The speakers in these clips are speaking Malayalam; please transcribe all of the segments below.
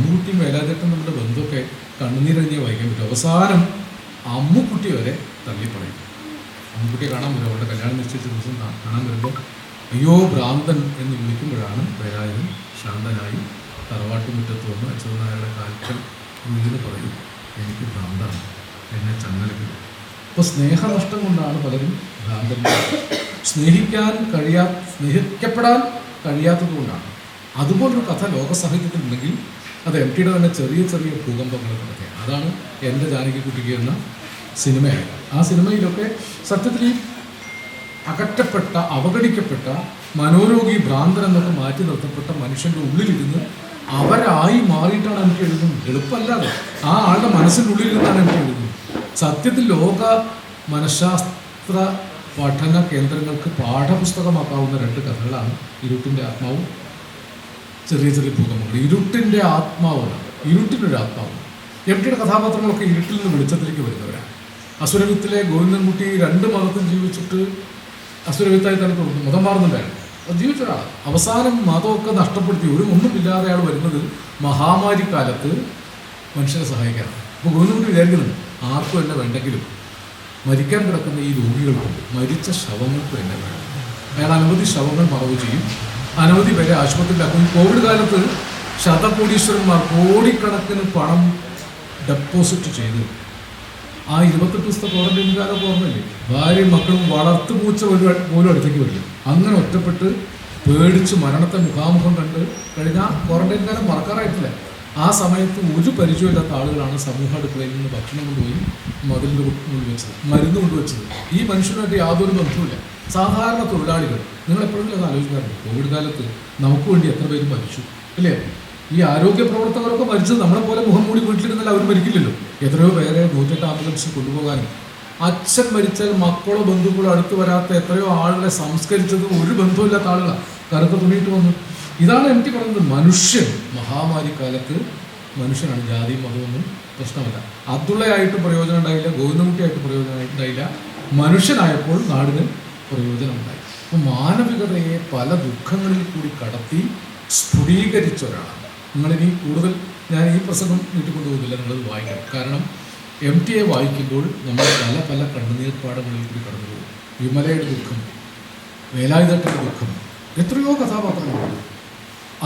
അമ്മുക്കുട്ടിയും വേലാതേട്ടൻ നമ്മുടെ ബന്ധമൊക്കെ കണ്ണുനീരഞ്ഞേ വായിക്കാൻ പറ്റും. അവസാനം അമ്മുക്കുട്ടി വരെ തള്ളിപ്പറയും അമ്മുക്കുട്ടിയെ കാണാൻ വരും. അവരുടെ കല്യാണം നിശ്ചയിച്ച ദിവസം കാണാൻ വരുമ്പോൾ അയ്യോ ഭ്രാന്തൻ എന്ന് വിളിക്കുമ്പോഴാണ് വേലായുധൻ ശാന്തനായി തറവാട്ട് മുറ്റത്ത് വന്ന് അച്യുതനായരുടെ കാൽക്കൽ വീണ് പറയും എനിക്ക് ഭ്രാന്താണ്. എന്നെ ചങ്ങലക്കിടും അപ്പോൾ സ്നേഹനഷ്ടം കൊണ്ടാണ് പലരും ഭ്രാന്തന്മാർ സ്നേഹിക്കാൻ കഴിയാ സ്നേഹിക്കപ്പെടാൻ കഴിയാത്തത് കൊണ്ടാണ്. അതുപോലൊരു കഥ ലോകസാഹിത്യത്തിൽ സാഹിത്യത്തിലുണ്ടെങ്കിൽ അത് എം ടിയുടെ തന്നെ ചെറിയ ചെറിയ ഭൂകമ്പങ്ങളൊക്കെ. അതാണ് എന്റെ ജാനകിക്കുട്ടിക്ക് എന്ന സിനിമയായത് ആ സിനിമയിലൊക്കെ സത്യത്തിൽ ഈ അകറ്റപ്പെട്ട അവഗണിക്കപ്പെട്ട മനോരോഗി ഭ്രാന്തൻ എന്നൊക്കെ മാറ്റി നിർത്തപ്പെട്ട മനുഷ്യന്റെ ഉള്ളിലിരുന്ന് അവരായി മാറിയിട്ടാണ് എനിക്ക് എഴുതുന്നത്. എളുപ്പമല്ലാതെ. ആ ആളുടെ മനസ്സിന്റെ ഉള്ളിലിരുന്നാണ് എനിക്ക് എഴുതുന്നത്. സത്യത്തിൽ ലോക മനഃശാസ്ത്ര പഠന കേന്ദ്രങ്ങൾക്ക് പാഠപുസ്തകമാക്കാവുന്ന രണ്ട് കഥകളാണ് ഇരുട്ടിന്റെ ആത്മാവും ചെറിയ ചെറിയ ഭൂകമ്പങ്ങൾ. ഇരുട്ടിന്റെ ആത്മാവാണ് ഇരുട്ടിനൊരു ആത്മാവ്. എം ടിയുടെ കഥാപാത്രങ്ങളൊക്കെ ഇരുട്ടിൽ നിന്ന് വെളിച്ചത്തിലേക്ക് വരുന്നവരാണ് അസുരവിത്തിലെ ഗോവിന്ദൻകുട്ടി രണ്ട് മതത്തിൽ ജീവിച്ചിട്ട് അസുരവിത്തായി തന്നെ തുടർന്നു മതം മാറുന്നുണ്ടായിരുന്നു. അത് ജീവിച്ച ഒരാൾ അവസാനം മതമൊക്കെ നഷ്ടപ്പെടുത്തി ഒരു ഒന്നുമില്ലാതെ അയാൾ വരുന്നത് മഹാമാരി കാലത്ത് മനുഷ്യരെ സഹായിക്കാനാണ്. അപ്പോൾ ഗോവിന്ദൻകുട്ടി വിചാരിക്കുന്നുണ്ട് ആർക്കും എന്നെ വേണ്ടെങ്കിലും മരിക്കാൻ കിടക്കുന്ന ഈ രോഗികൾക്കും മരിച്ച ശവങ്ങൾക്കും എന്നെ വേണം. അയാൾ അനവധി ശവങ്ങൾ മറവ് ചെയ്യും. അനവധി പേരെ ആശുപത്രിയിലാക്കും. കോവിഡ് കാലത്ത് ശതകോടീശ്വരന്മാർ കോടിക്കണക്കിന് പണം ഡെപ്പോസിറ്റ് ചെയ്തു. ആ ഇരുപത്തെട്ട് ദിവസത്തെ ക്വാറന്റൈൻ കാലം ഓർമ്മയില്ലേ? ഭാര്യയും മക്കളും വളർത്തു പൂച്ച ഒരു പോലും അടുത്തേക്ക് വരില്ല. അങ്ങനെ ഒറ്റപ്പെട്ട് പേടിച്ച് മരണത്തെ മുഖാമുഖം കണ്ട് കഴിഞ്ഞ ക്വാറന്റൈൻ കാലം മറക്കാറായിട്ടില്ല. ആ സമയത്ത് ഒരു പരിചയമില്ലാത്ത ആളുകളാണ് സമൂഹ അടുക്കളയിൽ നിന്ന് ഭക്ഷണം കൊണ്ടുപോയി മതിലിന്റെ കൊണ്ടുവച്ചത് മരുന്ന് കൊണ്ടുവച്ചത്. ഈ മനുഷ്യനായിട്ട് യാതൊരു ബന്ധവുമില്ല. സാധാരണ തൊഴിലാളികൾ നിങ്ങൾ എപ്പോഴെങ്കിലും അത് ആലോചിക്കാറുണ്ട്? കോവിഡ് കാലത്ത് നമുക്ക് വേണ്ടി എത്ര പേര് മരിച്ചു? അല്ലേ? ഈ ആരോഗ്യ പ്രവർത്തകരൊക്കെ മരിച്ചത് നമ്മളെ പോലെ മുഖം മൂടി വീട്ടിലിരുന്നാൽ അവർ മരിക്കില്ലല്ലോ. എത്രയോ പേരെ നൂറ്റെട്ട് ആംബുലൻസിൽ കൊണ്ടുപോകാനും. അച്ഛൻ മരിച്ചാൽ മക്കളോ ബന്ധുക്കളോ അടുത്ത് വരാത്ത എത്രയോ ആളുകളെ സംസ്കരിച്ചതും ഒരു ബന്ധമില്ലാത്ത ആളുകളാണ് കറുത്ത തുണിയിട്ട് വന്നു. ഇതാണ് എനിക്ക് പറയുന്നത്. മനുഷ്യൻ മഹാമാരി കാലത്ത് മനുഷ്യനാണ്. ജാതിയും മതമൊന്നും പ്രശ്നമല്ല. അബ്ദുള്ളയായിട്ട് പ്രയോജനം ഉണ്ടായില്ല. ഗോവിന്ദൻകുട്ടിയായിട്ട് പ്രയോജനം ഉണ്ടായില്ല. മനുഷ്യനായപ്പോൾ നാടിന് പ്രയോജനം ഉണ്ടായി അപ്പോൾ മാനവികതയെ പല ദുഃഖങ്ങളിൽ കൂടി കടത്തി സ്ഫുടീകരിച്ച ഒരാളാണ് നിങ്ങളിനി കൂടുതൽ ഞാൻ ഈ പ്രസംഗം നീട്ടിക്കൊണ്ടുപോകുന്നില്ല നിങ്ങളത് വായിക്കണം. കാരണം എം ടി എ വായിക്കുമ്പോൾ നമ്മൾ പല പല കണ്ണുനീർപ്പാടങ്ങളിൽ കൂടി കടന്നു പോകും വിമലയുടെ ദുഃഖം വേലായുധത്തിന്റെ ദുഃഖം എത്രയോ കഥാപാത്രങ്ങളുണ്ട്.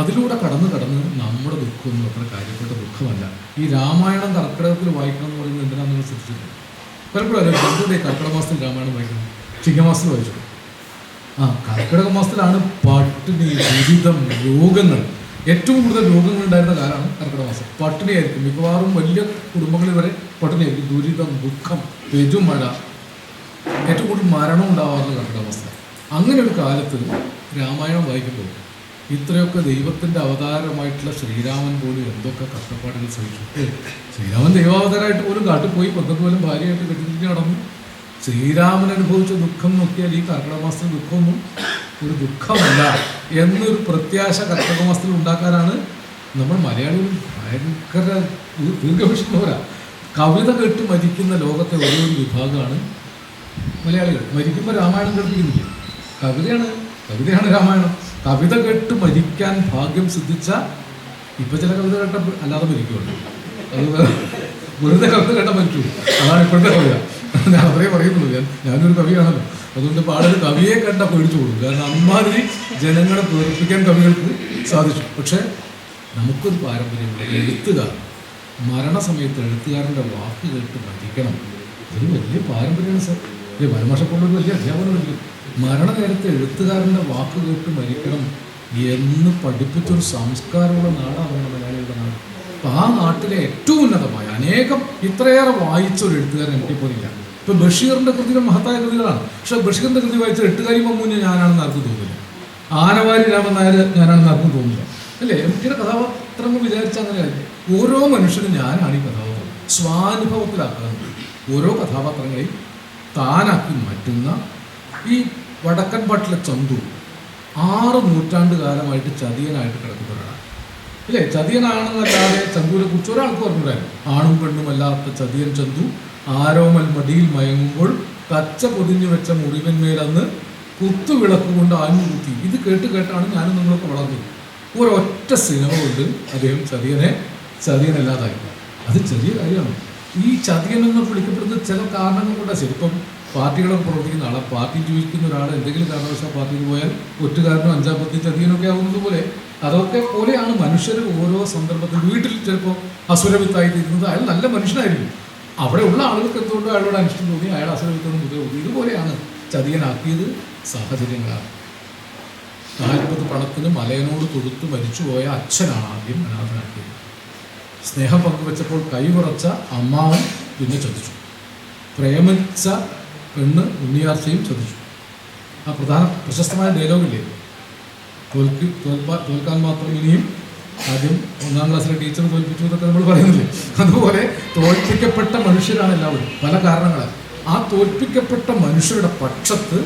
അതിലൂടെ കടന്നു കടന്ന് നമ്മുടെ ദുഃഖമൊന്നും അത്ര കാര്യപ്പെട്ട ദുഃഖമല്ല. ഈ രാമായണം കർക്കിടകത്തിൽ വായിക്കണം എന്ന് പറയുന്നത് എന്തിനാണെന്ന് ശ്രദ്ധിച്ചിട്ടുണ്ട്? പലപ്പോഴും അല്ലെങ്കിൽ കർക്കിടക മാസത്തിൽ രാമായണം വായിക്കുന്നത് ചിങ്ങമാസത്തിൽ വായിച്ചു ആ കർക്കിടക മാസത്തിലാണ് പട്ടിണി ദുരിതം രോഗങ്ങൾ. ഏറ്റവും കൂടുതൽ രോഗങ്ങൾ ഉണ്ടായിരുന്ന കാലമാണ് കർക്കിടക മാസം. പട്ടിണിയായിരിക്കും. മിക്കവാറും വലിയ കുടുംബങ്ങളിൽ വരെ പട്ടിണിയായിരിക്കും. ദുരിതം ദുഃഖം പെരുമഴ ഏറ്റവും കൂടുതൽ മരണം ഉണ്ടാവാറുള്ള കർക്കിടക മാസം. അങ്ങനെ ഒരു കാലത്ത് രാമായണം വായിക്കുമ്പോൾ ഇത്രയൊക്കെ ദൈവത്തിന്റെ അവതാരമായിട്ടുള്ള ശ്രീരാമൻ പോലും എന്തൊക്കെ കഷ്ടപ്പാടുകൾ സഹിച്ചു. ശ്രീരാമൻ ദൈവാവതാരമായിട്ട് പോലും കാട്ടിൽ പോയി പന്ത്രണ്ട് പോലും ഭാര്യയായിട്ട് കെട്ടിട്ട് നടന്നു. ശ്രീരാമൻ അനുഭവിച്ച ദുഃഖം നോക്കിയാൽ ഈ കർക്കിടകമാസത്തിൽ ദുഃഖമൊന്നും ഒരു ദുഃഖമല്ല എന്നൊരു പ്രത്യാശ കർക്കിടകമാസത്തിൽ ഉണ്ടാക്കാനാണ് നമ്മൾ മലയാളികൾ ഭയങ്കര ദീ- ദീർഘവീക്ഷണവരാ. കവിത കേട്ട് മരിക്കുന്ന ലോകത്തെ ഒരു വിഭാഗമാണ് മലയാളികൾ. മരിക്കുമ്പോൾ രാമായണം കേൾപ്പിക്കുന്നില്ല? കവിതയാണ് കവിതയാണ് രാമായണം. കവിത കേട്ട് മരിക്കാൻ ഭാഗ്യം സിദ്ധിച്ച ഇപ്പം ചില കവിത കേട്ട അല്ലാതെ മരിക്കുമല്ലോ അത് വെറുതെ കവിത കേട്ട മരിക്കുള്ളൂ. അതാണ് ഇപ്പോഴത്തെ കവിത. ഞാൻ അത്രേ പറയുന്നുള്ളൂ ഞാൻ ഞാനൊരു കവിയാണല്ലോ. അതുകൊണ്ട് പാടൊരു കവിയെ കണ്ട പേടിച്ചു കൊടുക്കും കാരണം അമ്മാതിരി ജനങ്ങളെ പ്രവർത്തിക്കാൻ കവികൾക്ക് സാധിച്ചു. പക്ഷേ നമുക്കൊരു പാരമ്പര്യമുണ്ട് എഴുത്തുകാർ. മരണസമയത്ത് എഴുത്തുകാരന്റെ വാക്ക് കേട്ട് മരിക്കണം ഇതൊരു വലിയ പാരമ്പര്യമാണ് സർ. ഈ വനമാഷപ്പോലൊരു വലിയ അധ്യാപനമല്ലേ മരണനേരത്തെ എഴുത്തുകാരന്റെ വാക്ക് കേട്ട് മരിക്കണം എന്ന് പഠിപ്പിച്ചൊരു സംസ്കാരമുള്ള നാടാണ് നമ്മുടെ മലയാളികളുടെ നാട്. അപ്പം ആ നാട്ടിലെ ഏറ്റവും ഉന്നതമായ അനേകം ഇത്രയേറെ വായിച്ചൊരു എഴുത്തുകാരൻ എനിക്ക് പോലില്ല ഇപ്പം ബഷീറിന്റെ കൃതികൾ മഹത്തായ കൃതികളാണ്. പക്ഷേ ബഷീറിന്റെ കൃതി വായിച്ച എട്ടുകാരി മമ്മൂഞ്ഞ ഞാനാണെന്ന് ആർക്കും തോന്നില്ല. ആനവാരി രാമൻ നായർ ഞാനാണെന്ന് ആർക്കും തോന്നില്ല. അല്ലേ? എം ടിയുടെ കഥാപാത്രങ്ങൾ വിചാരിച്ച അങ്ങനെയല്ലേ ഓരോ മനുഷ്യനും ഞാനാണ് ഈ കഥാപാത്രം. സ്വാനുഭവത്തിലാക്കുന്നത് ഓരോ കഥാപാത്രങ്ങളെയും താനാക്കി മാറ്റുന്ന ഈ വടക്കൻ പാട്ടിലെ ചന്തു ആറ് നൂറ്റാണ്ട് കാലമായിട്ട് ചതിയനായിട്ട് കിടക്കുന്ന ഇല്ലേ ചതിയനാണെന്നല്ലാതെ ചന്തുവിനെ കുറിച്ച് ഒരാൾക്ക് പറഞ്ഞിട്ടുണ്ടായിരുന്നു. ആണും പെണ്ണും അല്ലാത്ത ചതിയൻ ചന്തു ആരോമൽ മടിയിൽ മയങ്ങുമ്പോൾ കച്ച പൊതിഞ്ഞു വെച്ച മുറിവന്മേലന്ന് കുത്തുവിളക്ക് കൊണ്ട് ആഞ്ഞു കുത്തി ഇത് കേട്ട് കേട്ടാണ് ഞാനും നിങ്ങളൊക്കെ വളർന്നത്. ഒരൊറ്റ സിനിമ കൊണ്ട് അദ്ദേഹം ചതിയനെ ചതിയനല്ലാതായി. അത് ചെറിയ കാര്യമാണ്. ഈ ചതിയൻ എന്ന് വിളിക്കപ്പെടുന്നത് ചില കാരണങ്ങൾ കൊണ്ടാണ്. ശരിപ്പം പാർട്ടികളൊക്കെ പ്രവർത്തിക്കുന്ന ആളെ. പാർട്ടി ജീവിക്കുന്ന ഒരാൾ എന്തെങ്കിലും കാരണവശാൽ പാർട്ടിയിൽ പോയാൽ ഒറ്റുകാരനോ അഞ്ചാം പത്തി ചതിയനൊക്കെ ആകുന്നത് പോലെ അതൊക്കെ പോലെയാണ് മനുഷ്യർ ഓരോ സന്ദർഭത്തിൽ വീട്ടിൽ ചിലപ്പോൾ അസുരവിത്തായി തീരുന്നത് അയാൾ നല്ല മനുഷ്യനായിരിക്കും. അവിടെ ഉള്ള ആളുകൾക്ക് എന്തുകൊണ്ടോ അയാളോട് അനിഷ്ടം തോന്നി? അയാൾ അസുരവിത്തൊന്നും ഉപയോഗിക്കും ഇതുപോലെയാണ് ചതിയനാക്കിയത് സാഹചര്യങ്ങളാണ്. നാൽപ്പത് പണത്തിന് മലയനോട് തൊടുത്ത് മരിച്ചുപോയ അച്ഛനാണ് ആദ്യം അനാഥനാക്കിയത്. സ്നേഹം പങ്കുവെച്ചപ്പോൾ കുറച്ച അമ്മാവൻ പിന്നെ ചതിച്ചു. പ്രേമിച്ച പെണ്ണ് ഉണ്ണിയാർച്ചയും ചതിച്ചു. ആ പ്രധാന പ്രശസ്തമായ ഡയലോഗില്ലേ തോൽക്കി തോൽപ്പാ തോൽക്കാൻ മാത്രം ഇനിയും ആദ്യം ഒന്നാം ക്ലാസ്സിലെ ടീച്ചർ തോൽപ്പിച്ചു എന്നൊക്കെ നമ്മൾ പറയുന്നില്ലേ? അതുപോലെ തോൽപ്പിക്കപ്പെട്ട മനുഷ്യരാണ് എല്ലാവരും. പല കാരണങ്ങളാൽ. ആ തോൽപ്പിക്കപ്പെട്ട മനുഷ്യരുടെ പക്ഷത്ത്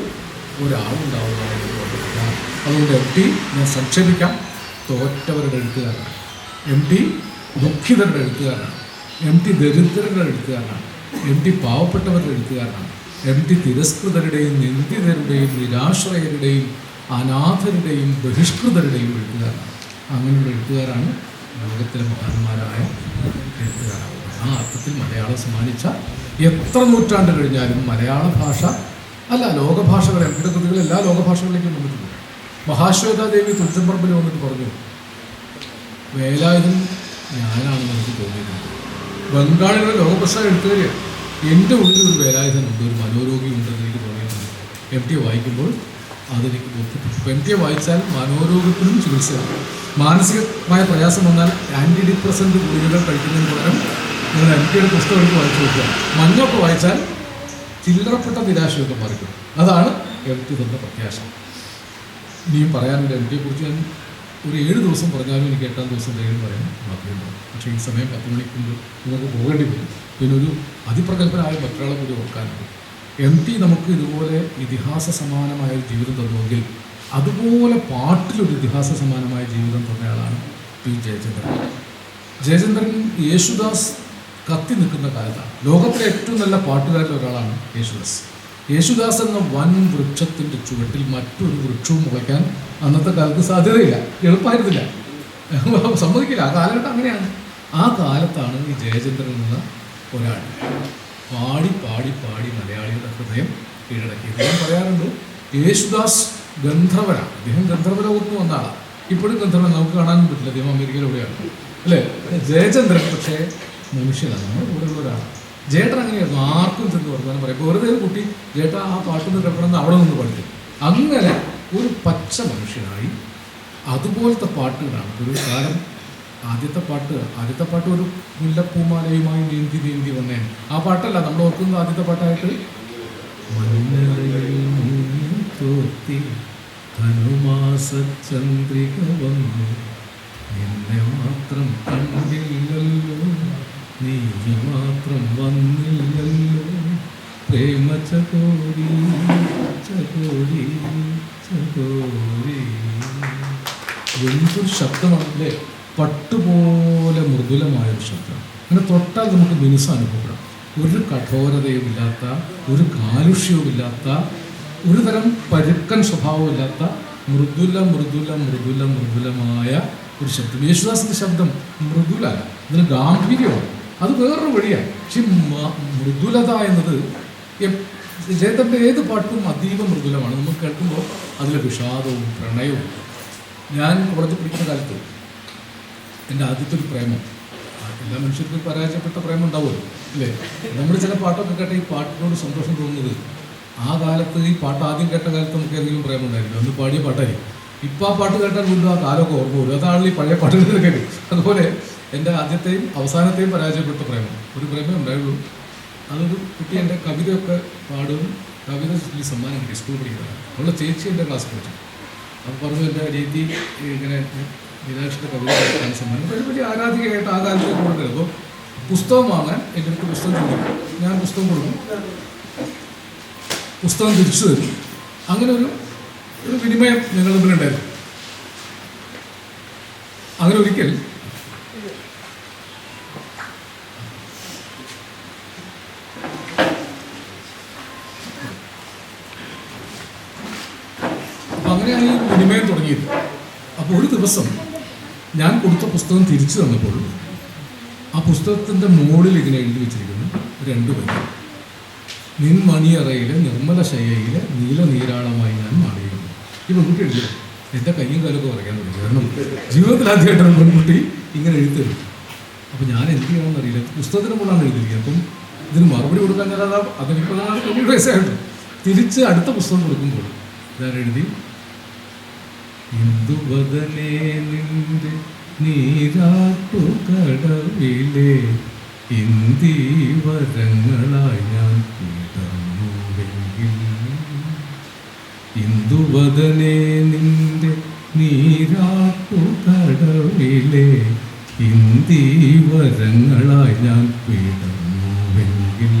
ഒരാളുണ്ടാവുക അതുകൊണ്ട് എം ടി ഞാൻ സംക്ഷേപിക്കാം. തോറ്റവരുടെ എഴുത്തുകാരനാണ്. എം ടി ദുഃഖിതരുടെ എഴുത്തുകാരനാണ്. എം ടി ദരിദ്രരുടെ എഴുത്തുകാരനാണ്. എം ടി പാവപ്പെട്ടവരുടെ എഴുത്തുകാരനാണ്. എം ടി തിരസ്കൃതരുടെയും നിന്ദിതരുടെയും നിരാശ്രയരുടെയും അനാഥരുടെയും ബഹിഷ്കൃതരുടെയും എഴുത്തുകാരാണ് അങ്ങനെയുള്ള എഴുത്തുകാരാണ് ലോകത്തിലെ മഹാന്മാരായ എഴുത്തുകാരാണ് ആ അർത്ഥത്തിൽ മലയാളം സമ്മാനിച്ച എത്ര നൂറ്റാണ്ട് കഴിഞ്ഞാലും മലയാള ഭാഷ അല്ല ലോകഭാഷകൾ എന്റെ കൃതികൾ എല്ലാ ലോകഭാഷകളിലേക്കും വന്നിട്ടുണ്ട്. മഹാശ്വേതാദേവി തുഞ്ചമ്പറമ്പിൽ വന്നിട്ട് പറഞ്ഞു വേലായുധൻ ഞാനാണെന്ന് എനിക്ക് തോന്നിയിട്ടുണ്ട്. ബംഗാളിലെ ലോകപ്രസാദ എഴുത്തുകാരിയാണ് എന്റെ ഉള്ളിൽ ഒരു വേലായുധനുണ്ട് ഒരു മനോരോഗിയുണ്ടെന്ന് എനിക്ക് തോന്നിയിട്ടുണ്ട്. എം ടി വായിക്കുമ്പോൾ അതെനിക്ക് ബോധ്യപ്പെട്ടു എം വായിച്ചാൽ മനോരോഗത്തിനും ചികിത്സയാണ്. മാനസികമായ പ്രയാസം വന്നാൽ ആന്റി ഡിപ്രസന്റ് ഗുളികകൾ കഴിക്കുന്നതിന് പകരം നിങ്ങൾ എം ടിയുടെ പുസ്തകം എടുത്ത് വായിച്ചു നോക്കുക. മഞ്ഞൊക്കെ വായിച്ചാൽ ചില്ലറപ്പെട്ട നിരാശയൊക്കെ മാറിക്കും. അതാണ് എം തന്ന പ്രത്യാശ. ഇനിയും പറയാനുണ്ട് എം കുറിച്ച് ഞാൻ ഒരു ഏഴ് ദിവസം പറഞ്ഞാലും എനിക്ക് എട്ടാം ദിവസം വേഗം പറയാൻ മാത്രമേ പക്ഷേ ഈ സമയം പത്ത് മണിക്ക് മുമ്പ് നിങ്ങൾക്ക് പോകേണ്ടി വരും. പിന്നെ ഒരു അതിപ്രഗത്ഭനായ മറ്റൊരാളെ കൂടി ഓർക്കാനുണ്ട്. എം ടി നമുക്ക് ഇതുപോലെ ഇതിഹാസ സമാനമായ ഒരു ജീവിതം തന്നുവെങ്കിൽ അതുപോലെ പാട്ടിലൊരു ഇതിഹാസ സമാനമായ ജീവിതം തന്നയാളാണ് പി ജയചന്ദ്രൻ. ജയചന്ദ്രൻ യേശുദാസ് കത്തി നിൽക്കുന്ന കാലത്താണ്. ലോകത്തിലെ ഏറ്റവും നല്ല പാട്ടുകാരിൽ ഒരാളാണ് യേശുദാസ്. യേശുദാസ് എന്ന വൻ വൃക്ഷത്തിന്റെ ചുവട്ടിൽ മറ്റൊരു വൃക്ഷവും മുളയ്ക്കാൻ അന്നത്തെ കാലത്ത് സാധ്യതയില്ല. എളുപ്പമായിരുന്നില്ല. സമ്മതിക്കില്ല. ആ കാലഘട്ടം അങ്ങനെയാണ്. ആ കാലത്താണ് ഈ ജയചന്ദ്രൻ എന്ന ഒരാൾ. പാടി പാടി പാടി മലയാളികളുടെ ഹൃദയം കീഴടക്കി. അദ്ദേഹം പറയാറുണ്ട് യേശുദാസ് ഗന്ധർവനാണ് അദ്ദേഹം ഗന്ധർവന ലോകത്ത് വന്ന ആളാണ് ഇപ്പോഴും ഗന്ധർവൻ നമുക്ക് കാണാനും പറ്റില്ല. അദ്ദേഹം അമേരിക്കയിലൂടെയാണ് അല്ലേ? ജയചന്ദ്രൻ പക്ഷേ മനുഷ്യനാണ്. നമ്മൾ കൂടെയുള്ള ജേട്ടൻ അങ്ങനെയായിരുന്നു. ആർക്കും ചെന്ന് വർത്തമാനം പറയും. വെറുതെ ഒരു കുട്ടി ജേട്ട ആ പാട്ട് കേൾക്കണം അവിടെ നിന്ന് പഠിക്കും. അങ്ങനെ ഒരു പച്ച മനുഷ്യനായി അതുപോലത്തെ പാട്ടുകളാണ് ഒരു കാലം ആദ്യത്തെ പാട്ട് ആദ്യത്തെ പാട്ട് ഒരു മുല്ലപ്പൂമാലയുമായി നീന്തി നീന്തി വന്നേ. ആ പാട്ടല്ല നമ്മൾ ഓർക്കുന്നത് ആദ്യത്തെ പാട്ടായിട്ട്? തോത്തി ധനുമാസ ചന്ദ്രിക വന്നു. നിന്നെ മാത്രം കണ്ടില്ലല്ലോ നീ മാത്രം വന്നില്ലല്ലോ. പ്രേമ ചകോരി ചകോരി ചകോരി എന്തൊരു ശബ്ദമാണല്ലേ? പട്ടുപോലെ മൃദുലമായ ഒരു ശബ്ദം. അങ്ങനെ തൊട്ടാൽ നമുക്ക് മിനുസം അനുഭവപ്പെടാം. ഒരു കഠോരതയും ഇല്ലാത്ത ഒരു കാലുഷ്യവുമില്ലാത്ത ഒരു തരം പരുക്കൻ സ്വഭാവമില്ലാത്ത മൃദുല മൃദുല മൃദുല മൃദുലമായ ഒരു ശബ്ദം. യേശുദാസിന്റെ ശബ്ദം മൃദുല ഇതിന് ഗാംഭീര്യമാണ്. അത് വേറൊരു വഴിയാണ്. പക്ഷെ മൃദുലത എന്നത് ജയത്തന്റെ ഏത് പാട്ടും അതീവ മൃദുലമാണ്. നമ്മൾ കേൾക്കുമ്പോൾ അതിൽ വിഷാദവും പ്രണയവും. ഞാൻ കോളേജിൽ പഠിക്കുന്ന കാലത്ത് എന്റെ ആദ്യത്തെ ഒരു പ്രേമം എല്ലാ മനുഷ്യർക്കും പരാജയപ്പെട്ട പ്രേമം ഉണ്ടാവുമല്ലോ അല്ലേ? നമ്മൾ ചില പാട്ടൊക്കെ കേട്ട ഈ പാട്ടിനോട് സന്തോഷം തോന്നുന്നത് ആ കാലത്ത് ഈ പാട്ട് ആദ്യം കേട്ട കാലത്ത് നമുക്ക് ഏതെങ്കിലും പ്രേമം ഉണ്ടായിരുന്നു. അന്ന് പാടിയ പാട്ടായിരിക്കും. ഇപ്പം ആ പാട്ട് കേട്ടാൽ വീണ്ടും ആ കാലമൊക്കെ ഓർമ്മ വരും. അതാണ് ഈ പഴയ പാട്ടുകൾ കേട്ടു. അതുപോലെ എന്റെ ആദ്യത്തെയും അവസാനത്തെയും പരാജയപ്പെട്ട പ്രേമം. ഒരു പ്രേമേ ഉണ്ടായുള്ളൂ. അതൊരു കുട്ടി എന്റെ കവിതയൊക്കെ പാടും. കവിത ചൊല്ലി സമ്മാനം കിട്ടി സ്കൂൾ പഠിക്കുന്നത് അവളുടെ ചേച്ചി എന്റെ ക്ലാസ് പഠിച്ചു. അപ്പോൾ പറഞ്ഞു എന്റെ രീതി ഇങ്ങനെ മീനാക്ഷിന്റെ കവിത കേൾക്കാൻ സമ്മാനം വലിയ വലിയ ആരാധികയായിട്ട് ആ കാലത്ത് കൊടുക്കുന്നത് അപ്പോൾ പുസ്തകം വാങ്ങാൻ എന്റെ അടുത്ത് പുസ്തകം ചോദിക്കും. ഞാൻ പുസ്തകം കൊടുക്കും. പുസ്തകം തിരിച്ചു തരും. അങ്ങനെ ഒരു ഒരു വിനിമയം ഞങ്ങൾ തമ്മിലുണ്ടായിരുന്നു അങ്ങനെ ഒരിക്കൽ അപ്പം അങ്ങനെയാണ് ഈ വിനിമയം തുടങ്ങിയത് അപ്പോൾ ഒരു ദിവസം ഞാൻ കൊടുത്ത പുസ്തകം തിരിച്ചു തന്നപ്പോൾ ആ പുസ്തകത്തിന്റെ മുകളിൽ ഇങ്ങനെ എഴുതി വെച്ചിരിക്കുന്നു രണ്ടു പേര് നിൻ മണിയറയിലെ നിർമ്മല ശയയിലെ നീല നീരാളമായി ഞാൻ മാറിയിരുന്നു. ഈ പെൺകുട്ടി എഴുതി. എന്റെ കയ്യും കാലൊക്കെ പറയാൻ തുടങ്ങി. കാരണം ജീവിതത്തിൽ ആദ്യമായിട്ടാണ് പെൺകുട്ടി ഇങ്ങനെ എഴുതരുത് അപ്പം ഞാൻ എന്ത് ചെയ്യണമെന്ന് അറിയില്ല. പുസ്തകത്തിന് മുകളിലാണ് എഴുതിയിരിക്കുന്നത്. അപ്പം ഇതിന് മറുപടി കൊടുക്കാൻ ഞാൻ അതാ അതിനിപ്പോൾ വയസ്സായിട്ട് തിരിച്ച് അടുത്ത പുസ്തകം കൊടുക്കുമ്പോൾ ഞാൻ എഴുതി ഇന്ദുവദനേ നിന്റെ നീരാട്ടു കടവിലെ ഇന്ദീവരങ്ങളായി ഞാൻ കിടന്നുവെങ്കിൽ ഇന്ദുവദനേ നിന്റെ നീരാട്ടു കടവിലെ ഇന്ദീവരങ്ങളായി ഞാൻ കിടന്നുവെങ്കിൽ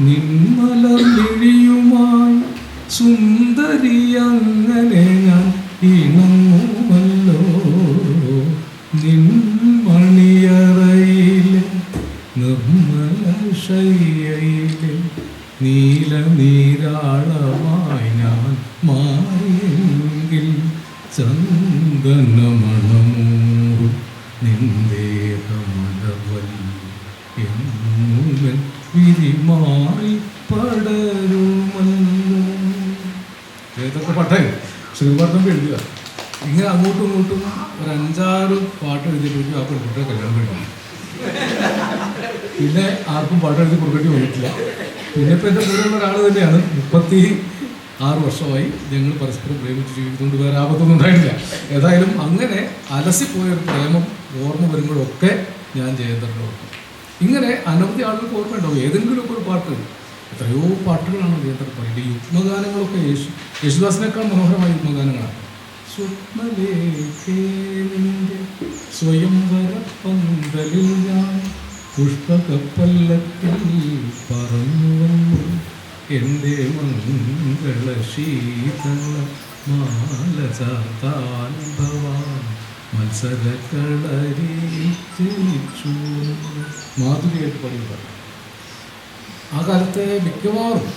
ഇന്ദ്രനീലാപതൂകും സുന്ദരി അങ്ങനെ ഞാൻ ഇണങ്ങുമല്ലോ ഏതൊക്കെ പട്ടായി. ശ്രീവർദ്ധം എഴുതുക ഇങ്ങനെ അങ്ങോട്ടും ഇങ്ങോട്ടും ഒരു അഞ്ചാറ് പാട്ട് എഴുതിയിട്ട് ആ പെൺകുട്ടിയെ കല്യാണം കഴിക്കണം. പിന്നെ ആർക്കും പാട്ട് എഴുതി കൊടുക്കേണ്ടി വന്നിട്ടില്ല. പിന്നെ ഇപ്പം എന്റെ കൂടെയുള്ള ഒരാൾ തന്നെയാണ്. മുപ്പത്തി ആറ് വർഷമായി ഞങ്ങൾ പരസ്പരം പ്രേമിച്ച് ജീവിച്ചുകൊണ്ട് വേറെ ആപത്തൊന്നും ഉണ്ടായിട്ടില്ല. ഏതായാലും അങ്ങനെ അലസിപ്പോയ ഒരു പ്രേമം ഓർമ്മ വരുമ്പോഴൊക്കെ ഞാൻ ജയന്തറിന്റെ ഓർക്കും. ഇങ്ങനെ അനവധി ആളുകൾക്ക് ഓർമ്മയുണ്ടാവും. ഏതെങ്കിലുമൊക്കെ ഒരു പാട്ട്. എത്രയോ പാട്ടുകളാണ് ജയന്തർ പറയുന്നത്. യുഗ്മഗാനങ്ങളൊക്കെ യേശു യേശുദാസിനേക്കാൾ മനോഹരമായ യുഗ്മഗാനങ്ങളാണ് സ്വപ്നലേഖേ നിന്റെ സ്വയംവര പന്തലിൽ ഞാൻ പുഷ്പകപ്പല്ലത്തിൽ പറന്നു വന്നു. എന്റെ മംഗള ശീതള മാല ചാത്താൻ ഭവാൻ മത്സരക്കളരിച്ചു മാധുരിയായിട്ട് പറയുക ആ കാലത്തെ മിക്കവാറും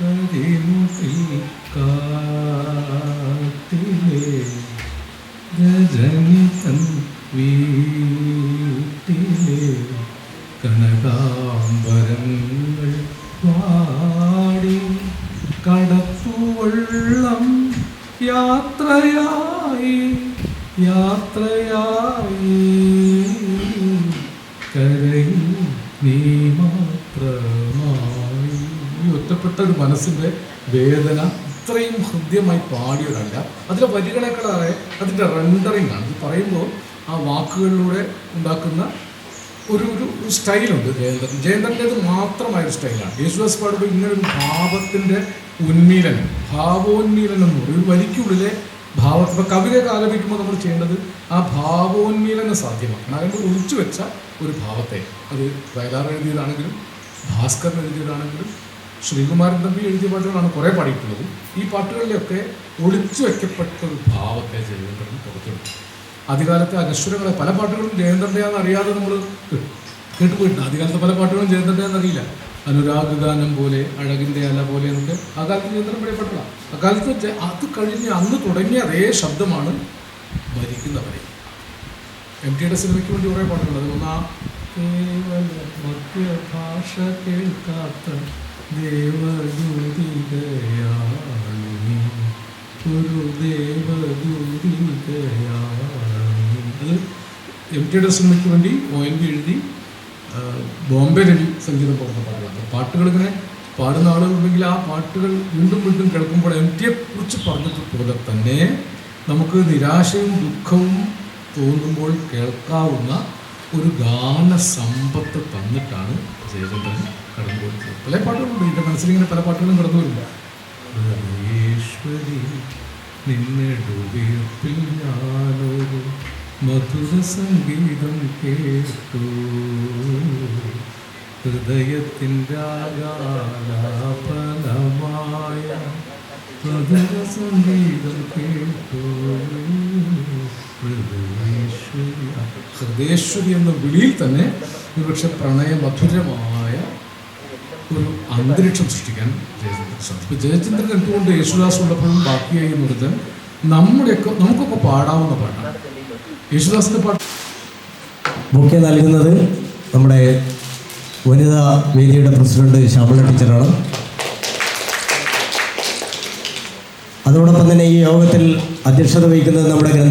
കരിമുകിൽ കാട്ടിലെ രജനി തൻ വീട്ടിലെ കനകാംബരങ്ങൾ പാടി കടപ്പുവെള്ളം യാത്രയായി യാത്രയായി കരയിൽ നീ മാത്രമായി ഈ ഒറ്റപ്പെട്ട ഒരു മനസ്സിന്റെ വേദന ഇത്രയും ഹൃദ്യമായി പാടിയതല്ല. അതിലെ വരികളെക്കാളേറെ അതിന്റെ റെൻഡറിങ് ആണ്. ഇത് പറയുമ്പോൾ ആ വാക്കുകളിലൂടെ ഉണ്ടാക്കുന്ന ഒരു ഒരു സ്റ്റൈലുണ്ട് ജയന്തൻ. ജയന്തന്റേത് മാത്രമായ ഒരു സ്റ്റൈലാണ് യേശുദാസ് പാടുമ്പോൾ ഇങ്ങനെ ഒരു ഭാവത്തിന്റെ ഉന്മീലനം ഭാവോന്മീലനം എന്ന് പറയും. ഒരു വരിക്കുള്ളിലെ ഭാവത്തിൽ ഇപ്പോൾ കവിത ആലപിക്കുമ്പോൾ നമ്മൾ ചെയ്യേണ്ടത് ആ ഭാവോന്മീലനം സാധ്യമാക്കണം അതിന്റെ ഒഴിച്ചു വെച്ച ഒരു ഭാവത്തെ അത് വയലാർ എഴുതിയതാണെങ്കിലും ഭാസ്കർ എഴുതിയതാണെങ്കിലും ശ്രീകുമാരൻ തമ്പി എഴുതിയ പാട്ടുകളാണ് കുറേ പാടിയിട്ടുള്ളത്. ഈ പാട്ടുകളിലൊക്കെ ഒളിച്ചു വയ്ക്കപ്പെട്ട ഒരു ഭാവത്തെ ജയചന്ദ്രൻ പുറത്തെടുത്തു ആദ്യകാലത്തെ അനശ്വരങ്ങളെ പല പാട്ടുകളും ജയചന്ദ്രന്റെയാണെന്ന് അറിയാതെ നമ്മൾ കേട്ടുപോയിട്ടുണ്ട്. ആദ്യകാലത്തെ പല പാട്ടുകളും ജയചന്ദ്രന്റെയാണെന്ന് അറിയില്ല. അനുരാഗ് ഗാനം പോലെ അഴകിന്റെ അല പോലെ എന്നൊക്കെ. ആ കാലത്ത് ജയചന്ദ്രൻ പ്രിയപ്പെട്ടതാണ് അക്കാലത്ത് അത് കഴിഞ്ഞ് അന്ന് തുടങ്ങിയ അതേ ശബ്ദമാണ് ഭരിക്കുന്നവരെ. എം ടിയുടെ സിനിമയ്ക്ക് വേണ്ടി കുറേ പാട്ടുകൾ. അത് ഒന്നാ കേവല മധ്യഭാഷ കേൾക്കാത്ത ദേവദൂതികയാളി ഒരു ദേവദൂതികയാളി അത് എം ടിയുടെ സിനിമയ്ക്ക് വേണ്ടി ഒ എൻ വി എഴുതി ബോംബെ രവി സംഗീതം പുറത്ത പാട്ടുകളാണ് പാട്ടുകൾ ഇങ്ങനെ പാടുന്ന ആളുകളുണ്ടെങ്കിൽ ആ പാട്ടുകൾ വീണ്ടും വീണ്ടും കേൾക്കുമ്പോൾ എം ടിയെ കുറിച്ച് പറഞ്ഞതുപോലെ തന്നെ നമുക്ക് നിരാശയും ദുഃഖവും തോന്നുമ്പോൾ കേൾക്കാവുന്ന ഒരു ഗാന സമ്പത്ത് തന്നിട്ടാണ് ജയചന്ദ്രൻ കടന്നു പോയിട്ടുള്ളത് പല പാട്ടുകളുണ്ട്. എന്റെ മനസ്സിലിങ്ങനെ പല പാട്ടുകളും കടന്നു വരില്ല ഈശ്വരി നിന്നെടുവീർപ്പിൽ ഞാനൊരു മധുര സംഗീതം കേട്ടു. ഹൃദയത്തിന്റെ ആകാലാപനമായ മധുര സംഗീതം കേട്ടു. ഹൃദയേശ്വരി എന്ന വിളിയിൽ തന്നെ ഒരുപക്ഷെ പ്രണയ മധുരമായ ഒരു അന്തരീക്ഷം സൃഷ്ടിക്കാൻ ജയചന്ദ്രൻ ഇപ്പൊ ജയചന്ദ്രൻ എന്തുകൊണ്ട് യേശുദാസ് ഉള്ളപ്പോഴും ബാക്കിയായി എന്നുള്ളത് നമ്മുടെയൊക്കെ നമുക്കൊക്കെ പാടാവുന്ന പാട്ടാണ്. യേശുദാസിന്റെ പാട്ട് ബൊക്കെ നൽകുന്നത് നമ്മുടെ വനിതാ വേദിയുടെ പ്രസിഡന്റ് ശ്യാമള ടീച്ചറാണ്. അതോടൊപ്പം തന്നെ ഈ യോഗത്തിൽ അധ്യക്ഷത വഹിക്കുന്നത് നമ്മുടെ ഗ്രന്ഥ